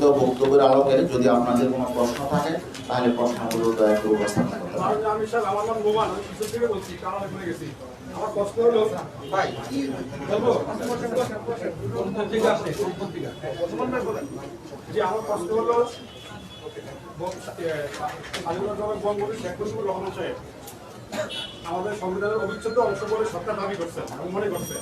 সংক্ষিপ্ত বক্তব্যের আলোকে যদি আপনাদের কোনো প্রশ্ন থাকে, তাহলে প্রশ্নগুলো দয়া করে উপস্থাপন করতে পারেন। আমাদের সংবিধানের অবিচ্ছেদ্য অংশ বলে সরকার দাবি করছে মনে করছে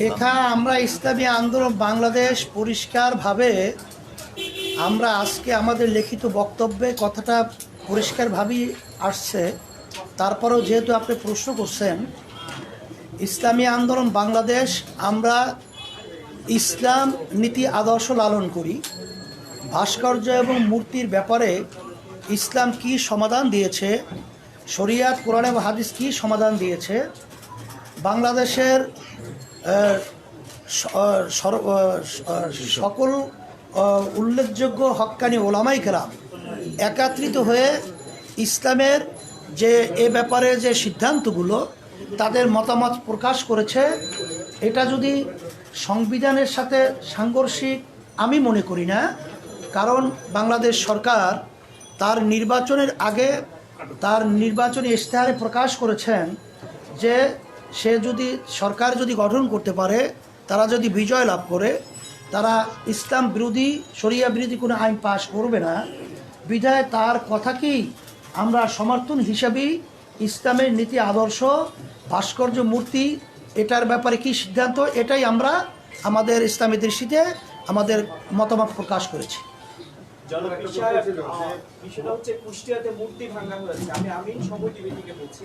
এখা আমরা ইসলামী আন্দোলন বাংলাদেশ পরিষ্কারভাবে আমরা আজকে আমাদের লিখিত বক্তব্যে কথাটা পরিষ্কারভাবেই আসছে। তারপরেও যেহেতু আপনি প্রশ্ন করছেন ইসলামী আন্দোলন বাংলাদেশ আমরা ইসলাম নীতি আদর্শ লালন করি। ভাস্কর্য এবং মূর্তির ব্যাপারে ইসলাম কি সমাধান দিয়েছে? শরিয়াত, কোরআন এবং হাদিস কি সমাধান দিয়েছে? বাংলাদেশের সকল উল্লেখযোগ্য হক্কানি ওলামাই কেরাম একাত্রিত হয়ে ইসলামের যে এ ব্যাপারে যে সিদ্ধান্তগুলো, তাদের মতামত প্রকাশ করেছে। এটা যদি সংবিধানের সাথে সাংঘর্ষিক আমি মনে করি না, কারণ বাংলাদেশ সরকার তার নির্বাচনের আগে তার নির্বাচনী ইশতেহারে প্রকাশ করেছেন যে সে যদি, সরকার যদি গঠন করতে পারে, তারা যদি বিজয় লাভ করে, তারা ইসলাম বিরোধী, শরিয়া বিরোধী কোনো আইন পাশ করবে না। বিধায় তার কথাকেই আমরা সমর্থন হিসাবেই ইসলামের নীতি, আদর্শ, ভাস্কর্য, মূর্তি এটার ব্যাপারে কি সিদ্ধান্ত? এটাই আমরা আমাদের ইসলামী দৃষ্টিতে আমাদের মতামত প্রকাশ করেছি। জনপ্রিয় সাহেব, আহ, বিষয়টা হচ্ছে কুষ্টিয়াতে মূর্তি ভাঙা হয়েছে। আমি আমি সময় টিভি থেকে বলছি।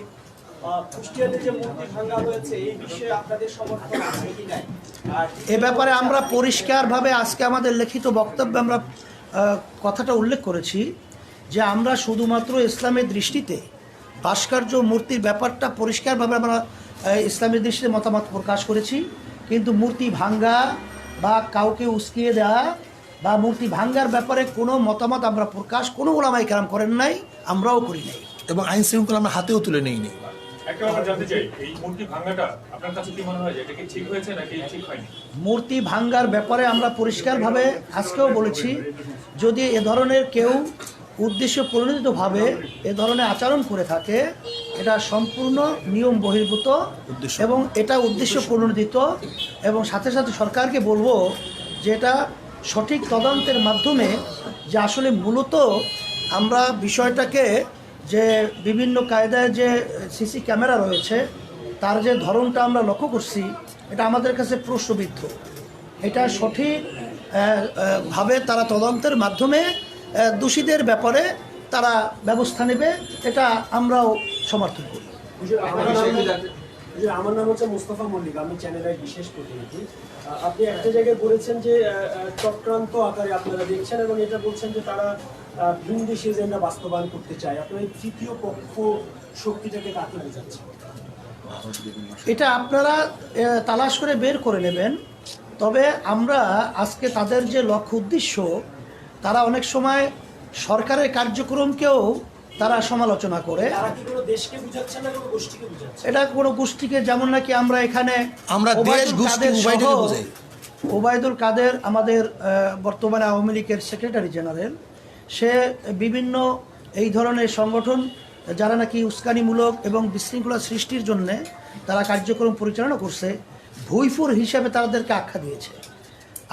কুষ্টিয়াতে যে মূর্তি ভাঙা হয়েছে এই বিষয়ে আপনাদের সমর্থন আছে কি নাই? এ ব্যাপারে আমরা পরিষ্কারভাবে আজকে আমাদের লিখিত বক্তব্যে আমরা কথাটা উল্লেখ করেছি যে আমরা শুধুমাত্র ইসলামের দৃষ্টিতে ভাস্কর্য মূর্তির ব্যাপারটা পরিষ্কারভাবে আমরা ইসলামের দৃষ্টিতে মতামত প্রকাশ করেছি কিন্তু মূর্তি ভাঙ্গা বা কাউকে উস্কিয়ে দেওয়া বা মূর্তি ভাঙ্গার ব্যাপারে কোনো মতামত আমরা প্রকাশ কোনো ওলামাই কালাম করেন নাই আমরাও করি নাই। এবং আইন শৃঙ্খলা আমরা হাতেও তুলে চাই এই মূর্তি ভাঙাটা আপনার কাছে কি মনে হয় যে এটা কি ঠিক হয়েছে নাকি ঠিক হয়নি? মূর্তি ভাঙ্গার ব্যাপারে আমরা পরিষ্কারভাবে আজকেও বলেছি যদি এ ধরনের কেউ উদ্দেশ্য পরিণতভাবে এ ধরনের আচরণ করে থাকে এটা সম্পূর্ণ নিয়ম বহির্ভূত এবং এটা উদ্দেশ্য প্রণোদিত এবং সাথে সাথে সরকারকে বলব যে এটা সঠিক তদন্তের মাধ্যমে যে আসলে মূলত আমরা বিষয়টাকে যে বিভিন্ন কায়দায় যে সিসি ক্যামেরা রয়েছে তার যে ধরনটা আমরা লক্ষ্য করছি এটা আমাদের কাছে প্রশ্নবিদ্ধ। এটা সঠিক ভাবে তারা তদন্তের মাধ্যমে দোষীদের ব্যাপারে তারা ব্যবস্থা নেবে এটা আমরাও সমর্থন করি। আমার নাম- আমার নাম হচ্ছে মুস্তফা মল্লিক। আমি চ্যানেলের বিশেষ প্রতিনিধি। আপনি একটা জায়গায় বলেছেন যে চক্রান্ত আকারে আপনারা দেখছেন এবং এটা বলছেন যে তারা আহ, ভিন দেশে এজেন্ডা বাস্তবায়ন করতে চায়। আপনার এই তৃতীয় পক্ষ শক্তিটাকে কাকে বোঝাচ্ছে এটা আপনারা তালাশ করে বের করে নেবেন। তবে আমরা আজকে তাদের যে লক্ষ্য উদ্দেশ্য তারা অনেক সময় সরকারের কার্যক্রমকেও তারা সমালোচনা করে। তারা কি কোনো দেশকে বুঝাচ্ছে না কোনো গোষ্ঠীকে বুঝাচ্ছে? এটা কোনো গোষ্ঠীকে যেমন নাকি আমরা এখানে আমরা দেশ, গোষ্ঠী। ওবায়দুল কাদের আমাদের বর্তমানে আওয়ামী লীগের সেক্রেটারি জেনারেল সে বিভিন্ন এই ধরনের সংগঠন যারা নাকি উস্কানিমূলক এবং বিশৃঙ্খলা সৃষ্টির জন্যে তারা কার্যক্রম পরিচালনা করছে ভুইফুর হিসাবে তাদেরকে আখ্যা দিয়েছে।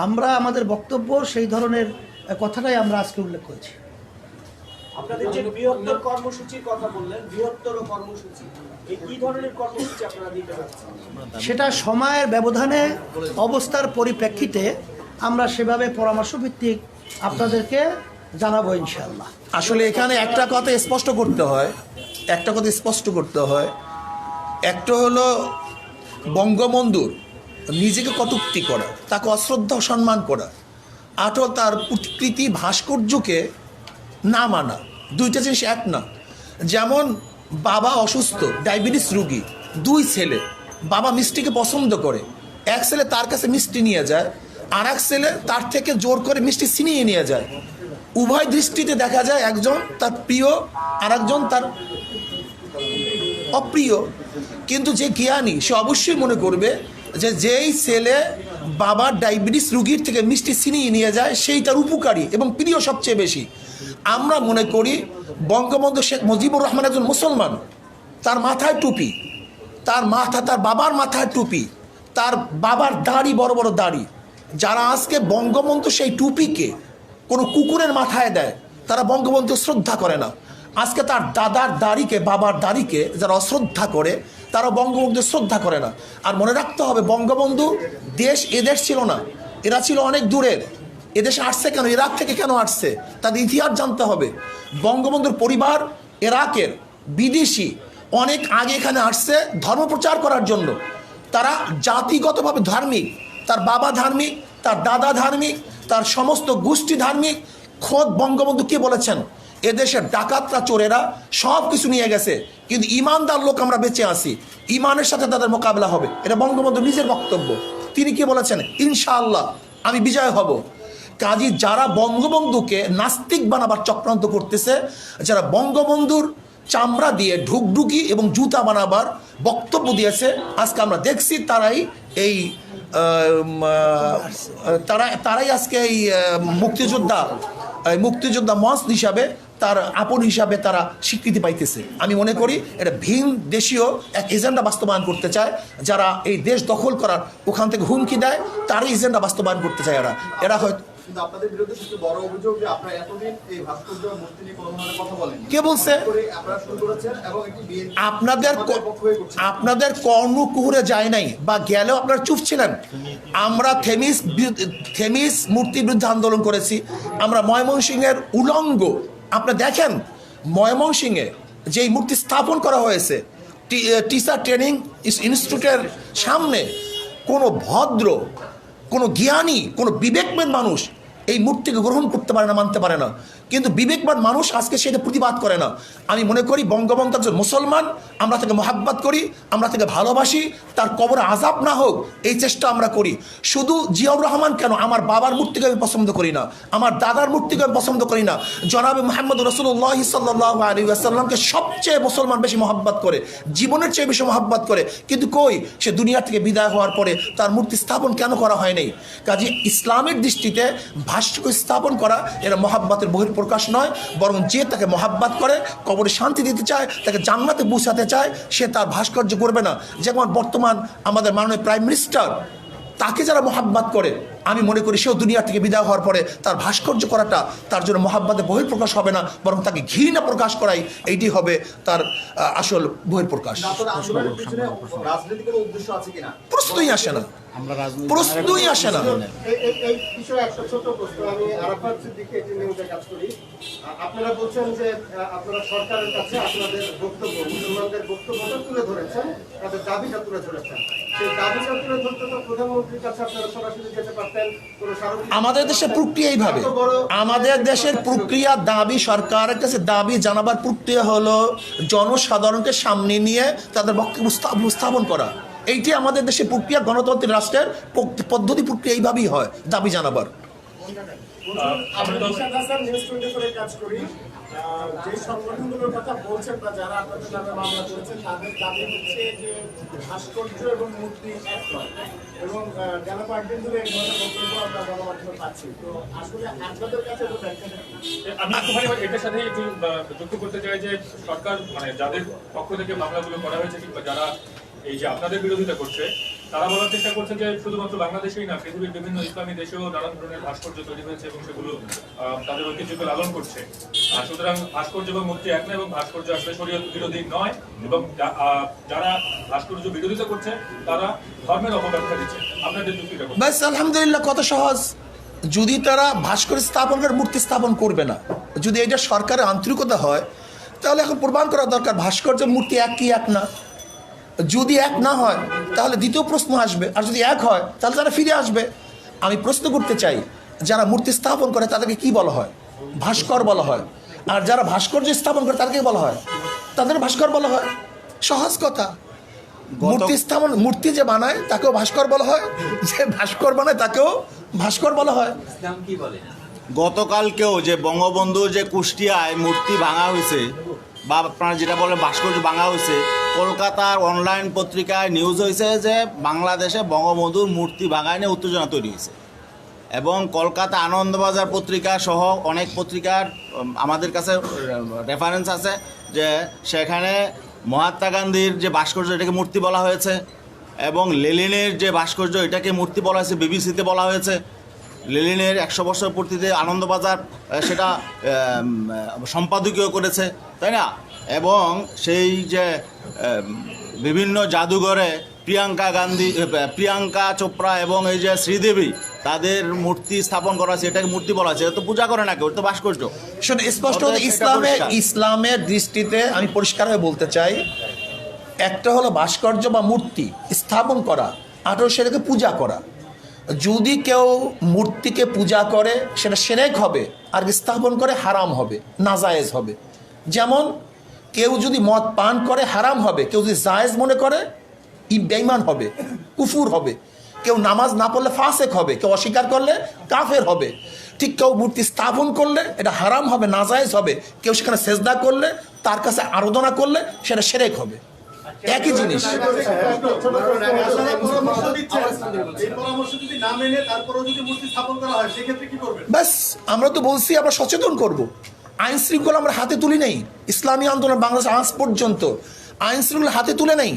আমরা আমাদের বক্তব্য সেই ধরনের কথাটাই আমরা আজকে উল্লেখ করেছি। আপনাদের যে বৃহত্তর কর্মসূচির কথা বললেন বৃহত্তর কর্মসূচি এই কি ধরনের কর্মসূচি আপনারা দিতে পারছেন সেটা সময়ের ব্যবধানে অবস্থার পরিপ্রেক্ষিতে আমরা সেভাবে পরামর্শ ভিত্তিক আপনাদেরকে জানাব ইনশাল্লাহ আসলে এখানে একটা কথা স্পষ্ট করতে হয় একটা কথা স্পষ্ট করতে হয়। একটা হলো বঙ্গবন্ধুর নিজেকে কটুক্তি করা তাকে অশ্রদ্ধা সম্মান করা আটো তার উৎকৃতি ভাস্কর্যকে না মানা, দুইটা জিনিস এক না। যেমন, বাবা অসুস্থ, ডায়াবেটিস রুগী, দুই ছেলে। বাবা মিষ্টিকে পছন্দ করে। এক ছেলে তার কাছে মিষ্টি নিয়ে যায় আর এক ছেলে তার থেকে জোর করে মিষ্টি ছিনিয়ে নিয়ে যায়। উভয় দৃষ্টিতে দেখা যায় একজন তার প্রিয় আর একজন তার অপ্রিয়। কিন্তু যে জ্ঞানী, সে অবশ্যই মনে করবে যে যেই ছেলে বাবার ডায়াবেটিস রুগীর থেকে মিষ্টি ছিনিয়ে নিয়ে যায়, সেই তার উপকারী এবং প্রিয় সবচেয়ে বেশি। আমরা মনে করি বঙ্গবন্ধু শেখ মুজিবুর রহমান একজন মুসলমান। তার মাথায় টুপি। তার মাথা, তার বাবার মাথায় টুপি। তার বাবার দাড়ি বড় বড় দাড়ি। যারা আজকে বঙ্গবন্ধু সেই টুপিকে কোনো কুকুরের মাথায় দেয়, তারা বঙ্গবন্ধু শ্রদ্ধা করে না। আজকে তার দাদার দাড়িকে, বাবার দাড়িকে যারা অশ্রদ্ধা করে তারা বঙ্গবন্ধু শ্রদ্ধা করে না। আর মনে রাখতে হবে, বঙ্গবন্ধু দেশ এদেশ ছিল না। এরা ছিল অনেক দূরের। এদেশে আসছে কেন? ইরাক থেকে কেন আসছে? তাদের ইতিহাস জানতে হবে। বঙ্গবন্ধুর পরিবার ইরাকের বিদেশি, অনেক আগে এখানে আসছে ধর্ম প্রচার করার জন্য। তারা জাতিগতভাবে ধার্মিক, তার বাবা ধার্মিক, তার দাদা ধার্মিক, তার সমস্ত গোষ্ঠী ধার্মিক। খোদ বঙ্গবন্ধু কে বলেছেন? এদেশের ডাকাতরা, চোরেরা সব কিছু নিয়ে গেছে। কিন্তু ইমানদার লোক আমরা বেঁচে আসি ইমানের সাথে তাদের মোকাবেলা হবে। এটা বঙ্গবন্ধু নিজের বক্তব্য। তিনি কি বলেছেন? ইনশাআল্লাহ, আমি বিজয় হব। কাজী যারা বঙ্গবন্ধুকে নাস্তিক বানাবার চক্রান্ত করতেছে, যারা বঙ্গবন্ধুর চামড়া দিয়ে ঢুকঢুকি এবং জুতা বানাবার বক্তব্য দিয়েছে, আজকে আমরা দেখছি তারাই এই তারা, তারাই আজকে এই মুক্তিযোদ্ধা মুক্তিযোদ্ধা মঞ্চ হিসাবে তার আপন হিসাবে তারা স্বীকৃতি পাইতেছে। আমি মনে করি এটা ভিন দেশীয় এক এজেন্ডা বাস্তবায়ন করতে চায়, যারা এই দেশ দখল করার ওখান থেকে হুমকি দেয়, তারই এজেন্ডা বাস্তবায়ন করতে চায় এরা। এরা হয়তো কিন্তু আপনাদের বিরুদ্ধে সবচেয়ে বড় অভিযোগ যে আপনারা এতদিন এই ভাস্কর্য মূর্তি নিয়ে কোনো ধরনের কথা বলেন কে বলছে? আপনারা শুরু করেছেন এবং একটি আপনাদের আপনাদের কর্ণকুহুরে যায় নাই বা গেলেও আপনারা চুপ ছিলেন। আমরা থেমিস থেমিস মূর্তির বিরুদ্ধে আন্দোলন করেছি। আমরা ময়মনসিংহের উলঙ্গ। আপনি দেখেন ময়মনসিংহে যেই মূর্তি স্থাপন করা হয়েছে টিচার ট্রেনিং ইনস্টিটিউটের সামনে কোনো ভদ্র কোনো জ্ঞানী কোনো বিবেকবান মানুষ এই মূর্তিকে গ্রহণ করতে পারে না মানতে পারে না। কিন্তু বিবেকবান মানুষ আজকে সেটা প্রতিবাদ করে না। আমি মনে করি বঙ্গবন্ধু একজন মুসলমান, আমরা তাকে মহাব্বাত করি, আমরা তাকে ভালোবাসি, তার কবর আজাব না হোক, এই চেষ্টা আমরা করি। শুধু জিয়াউর রহমান কেন? আমার বাবার মূর্তিকে আমি পছন্দ করি না। আমার দাদার মূর্তিকে আমি পছন্দ করি না। জনাবে মোহাম্মদ রসুল্লাহ সাল্লাহ আলী সবচেয়ে মুসলমান বেশি মহাব্বাত করে, জীবনের চেয়ে বেশি মহাব্বাত করে। কিন্তু কই? সে দুনিয়া থেকে বিদায় হওয়ার পরে তার মূর্তি স্থাপন কেন করা হয়নি কাজে ইসলামের দৃষ্টিতে ভাষ্যকে স্থাপন করা, এরা মহাব্বাতের বহির প্রকাশ নয়, বরং যে তাকে মহাব্বাত করে, কবরে শান্তি দিতে চায়, তাকে জান্নাতে বুঝাতে চায়, সে তার ভাস্কর্য করবে না। যেমন বর্তমান আমাদের মাননীয় প্রাইম মিনিস্টার, তাকে যারা মহাব্বাত করে আমি মনে করি সেও দুনিয়া থেকে বিদায় হওয়ার পরে তার ভাস্কর্য করাটা তার জন্য মহাব্বাতে বহির্প্রকাশ হবে না বরং তাকে ঘৃণা প্রকাশ করাই এইটি হবে তার আসল বহির্প্রকাশ আপনাদের আন্দোলনের পিছনে রাজনৈতিক কোনো উদ্দেশ্য আছে কিনা? প্রশ্নই আসে না। প্রশ্নই আসে না। এই- এই- এই বিষয়ে একটা ছোট প্রশ্ন। আমি আরাফাত সিদ্দিকী নিউজে কাজ করি। আপনারা বলছেন যে আপনারা সরকারের কাছে আপনাদের বক্তব্য মুসলমানদের বক্তব্যটা তুলে ধরেছেন তাদের দাবিটা তুলে ধরেছেন। সেই দাবিটা তুলে ধরতে তো প্রধানমন্ত্রীর কাছে আপনারা সরাসরি যেতে পারতেন আমাদের দেশের প্রক্রিয়া এইভাবে। আমাদের দেশের প্রক্রিয়া দাবি সরকারের কাছে দাবি জানাবার প্রক্রিয়া হলো জনসাধারণকে সামনে নিয়ে তাদের বক্তব্য উপস্থা- উপস্থাপন করা। এইটি আমাদের দেশের প্রক্রিয়া গণতান্ত্রিক রাষ্ট্রের পদ্ধতি প্রক্রিয়া এইভাবেই হয় দাবি জানাবার। যে সংগঠনগুলোর কথা বলছেন বা যারা আপনাদের নামে মামলা করেছেন, তাদের দাবি হচ্ছে যে ভাস্কর্য এবং মূর্তি এক নয়। এবং গেল কয়েকদিন ধরে এই ধরনের বক্তব্য আমরা গণমাধ্যমে পাচ্ছি। তো আসলে আপনাদের কাছে আমি একটুখানি এটার সাথে একটু যুক্ত করতে চাই যে সরকার মানে যাদের পক্ষ থেকে মামলাগুলো করা হয়েছে কিংবা যারা এই যে আপনাদের বিরোধিতা করছে তারা বলার চেষ্টা করছে যে শুধুমাত্র বাংলাদেশেই না, পৃথিবীর বিভিন্ন ইসলামী দেশেও নানান ধরনের ভাস্কর্য তৈরি হয়েছে এবং সেগুলো তাদের ঐতিহ্যকে লালন করছে। সুতরাং ভাস্কর্য এবং মূর্তি এক না এবং ভাস্কর্য আসলে শরীয়ত বিরোধী নয় এবং যারা ভাস্কর্য বিরোধিতা করছে, তারা ধর্মের অপব্যাখ্যা দিচ্ছে। আপনাদের যুক্তিটা? ব্যাস, আলহামদুলিল্লাহ, কত সহজ। যদি তারা ভাস্কর স্থাপন করে, মূর্তি স্থাপন করবে না, যদি এটা সরকারের আন্তরিকতা হয়, তাহলে এখন প্রমাণ করা দরকার, ভাস্কর্য, মূর্তি এক কি এক না। যদি এক না হয় তাহলে দ্বিতীয় প্রশ্ন আসবে। আর যদি এক হয় তাহলে তারা ফিরে আসবে। আমি প্রশ্ন করতে চাই যারা মূর্তি স্থাপন করে তাদেরকে কি বলা হয়? ভাস্কর বলা হয়। আর যারা ভাস্কর্য স্থাপন করে তাদেরকে বলা হয়? তাদের ভাস্কর বলা হয়। সহজ কথা। মূর্তি স্থাপন মূর্তি যে বানায় তাকেও ভাস্কর বলা হয়। যে ভাস্কর বানায় তাকেও ভাস্কর বলা হয়। গতকালকেও যে বঙ্গবন্ধু যে কুষ্টিয়ায় মূর্তি ভাঙা হয়েছে বা আপনারা যেটা বলেন ভাস্কর্য ভাঙা হয়েছে কলকাতার অনলাইন পত্রিকায় নিউজ হয়েছে যে বাংলাদেশে বঙ্গবন্ধুর মূর্তি ভাঙায় উত্তেজনা তৈরি হয়েছে। এবং কলকাতা আনন্দবাজার পত্রিকা সহ অনেক পত্রিকার আমাদের কাছে রেফারেন্স আছে যে সেখানে মহাত্মা গান্ধীর যে ভাস্কর্য এটাকে মূর্তি বলা হয়েছে এবং লেলিনের যে ভাস্কর্য এটাকে মূর্তি বলা হয়েছে, বিবিসিতে বলা হয়েছে। লেলিনের একশো বছর পূর্তিতে আনন্দবাজার সেটা সম্পাদকীয় করেছে, তাই না? এবং সেই যে বিভিন্ন জাদুঘরে প্রিয়াঙ্কা গান্ধী প্রিয়াঙ্কা চোপড়া এবং এই যে শ্রীদেবী তাদের মূর্তি স্থাপন করা আছে এটাকে মূর্তি বলা আছে এটা তো পূজা করে নাকি ওটা তো ভাস্কর্য। শোনো স্পষ্ট অতএব সেটা ইসলামে পরিষ্কার। ইসলামের দৃষ্টিতে আমি পরিষ্কারভাবে বলতে চাই একটা হলো ভাস্কর্য বা মূর্তি স্থাপন করা হলো সেটাকে পূজা করা। যদি কেউ মূর্তিকে পূজা করে সেটা সেনেক হবে আর স্থাপন করে হারাম হবে নাজায়েজ হবে। যেমন কেউ যদি মদ পান করে হারাম হবে। কেউ যদি জায়েজ মনে করে বেইমান হবে কুফুর হবে। কেউ নামাজ না পড়লে ফাসেক হবে কেউ অস্বীকার করলে কাফের হবে। ঠিক কেউ মূর্তি স্থাপন করলে এটা হারাম হবে নাজায়েজ হবে। কেউ সেখানে সেজদা করলে তার কাছে আরাধনা করলে সেটা সেরেক হবে। একই জিনিস। ব্যাস আমরা তো বলছি আমরা সচেতন করব। আইন শৃঙ্খলা আমরা হাতে তুলি নেই। ইসলামী আন্দোলন বাংলাদেশ আজ পর্যন্ত আইন শৃঙ্খলা হাতে তুলে নেই।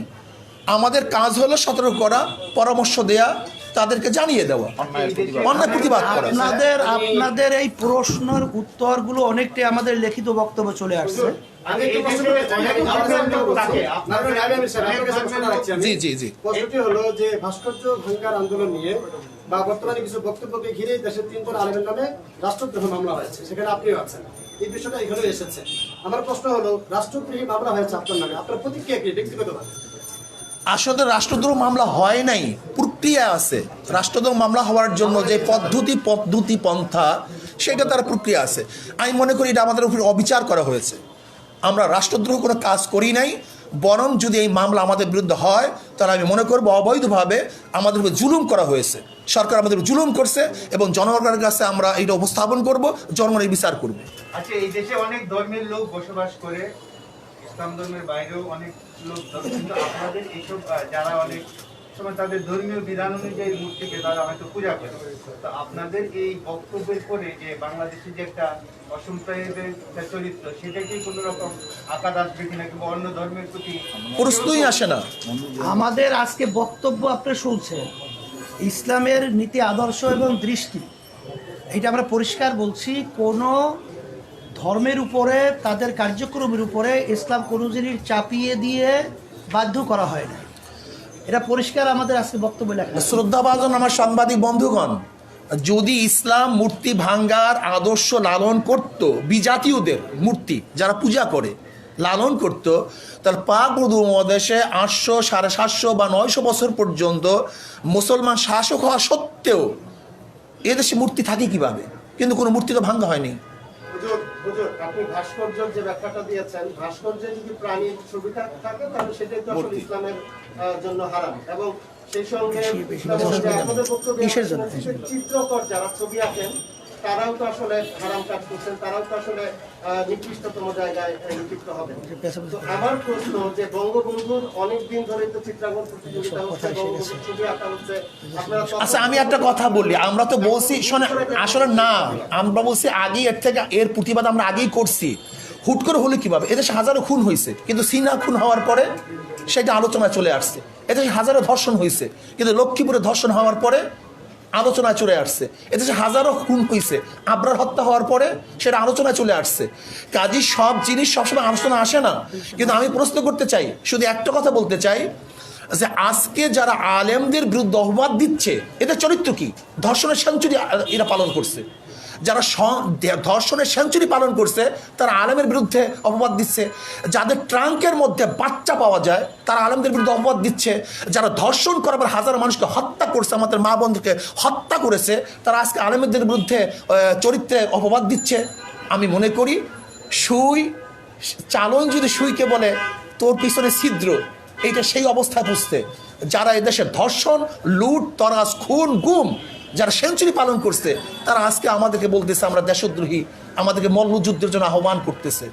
আমাদের কাজ হলো সতর্ক করা পরামর্শ দেয়া তাদেরকে জানিয়ে দেওয়া। অন্যায় প্রতিবাদ করা। আপনাদের আপনাদের এই প্রশ্নের উত্তরগুলো অনেকটাই আমাদের লিখিত বক্তব্য চলে আসছে। জি জি জি। প্রশ্নটি হলো যে ভাস্কর্য ভঙ্গার আন্দোলন নিয়ে বা বর্তমানে কিছু বক্তব্যকে ঘিরে দেশের তিনজন আলেমের নামে রাষ্ট্রদ্রোহ মামলা হয়েছে। সেখানে আপনিও আছেন। এই বিষয়টা এখানে এসেছে। আমার প্রশ্ন হলো, রাষ্ট্রদ্রোহী মামলা হয়েছে আপনার নামে। আপনার প্রতিক্রিয়া কি? ব্যক্তিগতভাবে আসলে রাষ্ট্রদ্রোহ মামলা হয় নাই, প্রক্রিয়া আছে। রাষ্ট্রদ্রোহ মামলা হওয়ার জন্য যে পদ্ধতি পদ্ধতি পন্থা, সেটা তার প্রক্রিয়া আছে। আমি মনে করি এটা আমাদের উপর অবিচার করা হয়েছে। আমরা রাষ্ট্রদ্রোহ কোনো কাজ করি নাই বরং যদি এই মামলা আমাদের বিরুদ্ধে হয়, তাহলে আমি মনে করব অবৈধভাবে আমাদের উপর জুলুম করা হয়েছে। সরকার আমাদের উপর জুলুম করছে এবং জনগণের কাছে আমরা এটা উপস্থাপন করব, জনগণের বিচার করব। আচ্ছা এই দেশে অনেক ধর্মের লোক বসবাস করে, ইসলাম ধর্মের বাইরেও অনেক লোক আপনাদের এইসব যারা অনেক সময় তাদের ধর্মীয় বিধান অনুযায়ী মূর্তিকে তারা হয়তো পূজা করে। তো আপনাদের এই বক্তব্যের পরে যে বাংলাদেশে যে একটা অসম্প্রদায়ের চরিত্র সেটা কি কোনো রকম আঘাত আসবে কিনা কিংবা অন্য ধর্মের প্রতি প্রশ্নই আসে না। আমাদের আজকে বক্তব্য আপনি শুনছেন। ইসলামের নীতি আদর্শ এবং দৃষ্টি এটা আমরা পরিষ্কার বলছি কোনো ধর্মের উপরে তাদের কার্যক্রমের উপরে ইসলাম কোনো জিনিস চাপিয়ে দিয়ে বাধ্য করা হয় না। এটা পরিষ্কার আমাদের আজকে বক্তব্য লেখা। শ্রদ্ধাভাজন আমার সাংবাদিক বন্ধুগণ, যদি ইসলাম মূর্তি ভাঙ্গার আদর্শ লালন করত, বিজাতীয়দের মূর্তি যারা পূজা করে, লালন করত, তার পাক মহাদেশে আটশো সাড়ে সাতশো বা নয়শো বছর পর্যন্ত মুসলমান শাসক হওয়া সত্ত্বেও এদেশে মূর্তি থাকে কীভাবে কিন্তু কোনো মূর্তি তো ভাঙ্গা হয়নি হুজুর আপনি ভাস্কর্যের যে ব্যাখ্যাটা দিয়েছেন ভাস্কর্যে যদি প্রাণীর ছবি থাক- তাহলে সেটাই তো আসলে ইসলামের জন্য হারাম। এবং সেই সঙ্গে আপনাদের বক্তব্যে চিত্রকর যারা ছবি আঁকেন তারাও তো আসলে হারাম কাজ করছেন তারাও তো আসলে নিকৃষ্টতম জায়গায় নিযুক্ত হবেন। তো আমার প্রশ্ন যে বঙ্গবন্ধুর অনেক দিন ধরে তো চিত্রাঙ্কন প্রতিযোগিতা হচ্ছে ছবি আঁকা হচ্ছে আচ্ছা আমি একটা কথা বলি আমরা তো বলছি শোনে আসলে না আমরা বলছি আগেই এর থেকে এর প্রতিবাদ আমরা আগেই করছি। হুট করে হলে কীভাবে? এদেশে হাজারো খুন হয়েছে কিন্তু সিনা খুন হওয়ার পরে সেটা আলোচনায় চলে আসছে। এদেশে হাজারো ধর্ষণ হয়েছে কিন্তু লক্ষ্মীপুরে ধর্ষণ হওয়ার পরে আলোচনায় চলে আসছে। এদেশে হাজারো খুন হয়েছে আবরার হত্যা হওয়ার পরে সেটা আলোচনা চলে আসছে। কাজী সব জিনিস সবসময় আলোচনা আসে না। কিন্তু আমি প্রশ্ন করতে চাই, শুধু একটা কথা বলতে চাই, যে আজকে যারা আলেমদের বিরুদ্ধে অপবাদ দিচ্ছে, এদের চরিত্র কি? ধর্ষণের সেঞ্চুরি এরা পালন করছে। যারা ধর্ষণের সেঞ্চুরি পালন করছে, তারা আলেমের বিরুদ্ধে অপবাদ দিচ্ছে। যাদের ট্রাঙ্কের মধ্যে বাচ্চা পাওয়া যায়, তারা আলেমদের বিরুদ্ধে অপবাদ দিচ্ছে। যারা ধর্ষণ করাবার হাজার মানুষকে হত্যা করছে, আমাদের মা বন্ধুকে হত্যা করেছে, তারা আজকে আলেমদের বিরুদ্ধে চরিত্রে অপবাদ দিচ্ছে। আমি মনে করি, সুই, চালন যদি সুইকে বলে, তোর পিছনে ছিদ্র, এইটা সেই অবস্থায় বুঝতে যারা এদেশে ধর্ষণ, লুট তরাস খুন, গুম যারা সেঞ্চুরি পালন করছে তারা আজকে আমাদেরকে বলতেছে আমরা দেশদ্রোহী আমাদেরকে মল্লযুদ্ধের জন্য আহ্বান করতেছে।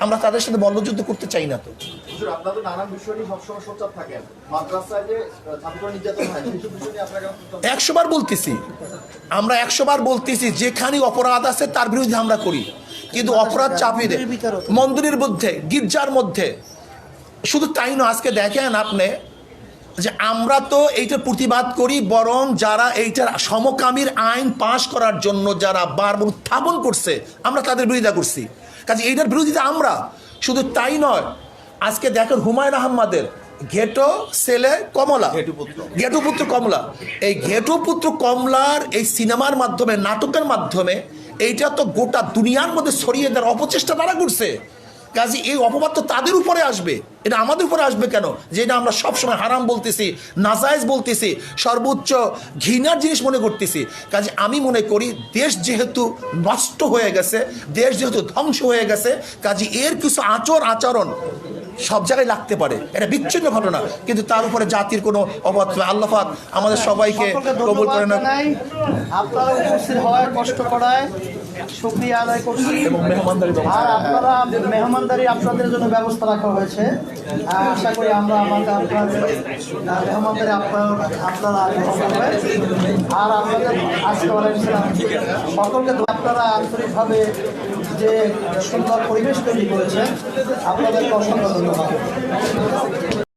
আমরা তাদের সাথে মল্লযুদ্ধ করতে চাই না তো। হয় একশো বার বলতেছি। আমরা একশো বার বলতেছি যেখানে অপরাধ আছে তার বিরুদ্ধে আমরা করি। কিন্তু অপরাধ চাপিয়ে দেয় মন্দিরের মন্দিরের মধ্যে গির্জার মধ্যে শুধু তাই নয় আজকে দেখেন আপনি যে আমরা তো এইটার প্রতিবাদ করি বরং যারা এইটার সমকামীর আইন পাশ করার জন্য যারা বারবার উত্থাপন করছে আমরা তাদের বিরোধিতা করছি। কাজে এইটার বিরোধিতা আমরা। শুধু তাই নয় আজকে দেখেন হুমায়ুন আহম্মদের ঘেটো ছেলে কমলা। ঘেটু পুত্র। কমলা। এই ঘেটু পুত্র কমলার এই সিনেমার মাধ্যমে নাটকের মাধ্যমে এইটা তো গোটা দুনিয়ার মধ্যে ছড়িয়ে দেওয়ার অপচেষ্টা তারা করছে। কাজে এই অপবাদ তো তাদের উপরে আসবে। এটা আমাদের উপরে আসবে কেন? যে যেটা আমরা সবসময় হারাম বলতেছি নাজায়েজ বলতেছি সর্বোচ্চ ঘৃণার জিনিস মনে করতেছি। কাজে আমি মনে করি দেশ যেহেতু নষ্ট হয়ে গেছে দেশ যেহেতু ধ্বংস হয়ে গেছে কাজে এর কিছু আচর আচরণ সব জায়গায় লাগতে পারে। এটা বিচ্ছিন্ন ঘটনা। কিন্তু তার উপরে জাতির কোনো অবাধ আল্লাহাক আমাদের সবাইকে কবুল করে না আপনারা কষ্ট করায়। শুক্রিয়া আদায় করছি। আর আপনারা মেহমানদারি আপনাদের জন্য ব্যবস্থা রাখা হয়েছে। আশা করি আমরা আমাকে আপনাদের মেহমানদারি আপনার আপনারা আর আপনাদের আজকে আসসালাম। সকলকে আপনারা আন্তরিকভাবে যে সুন্দর পরিবেশ তৈরি করেছেন আপনাদেরকে অসংখ্য ধন্যবাদ।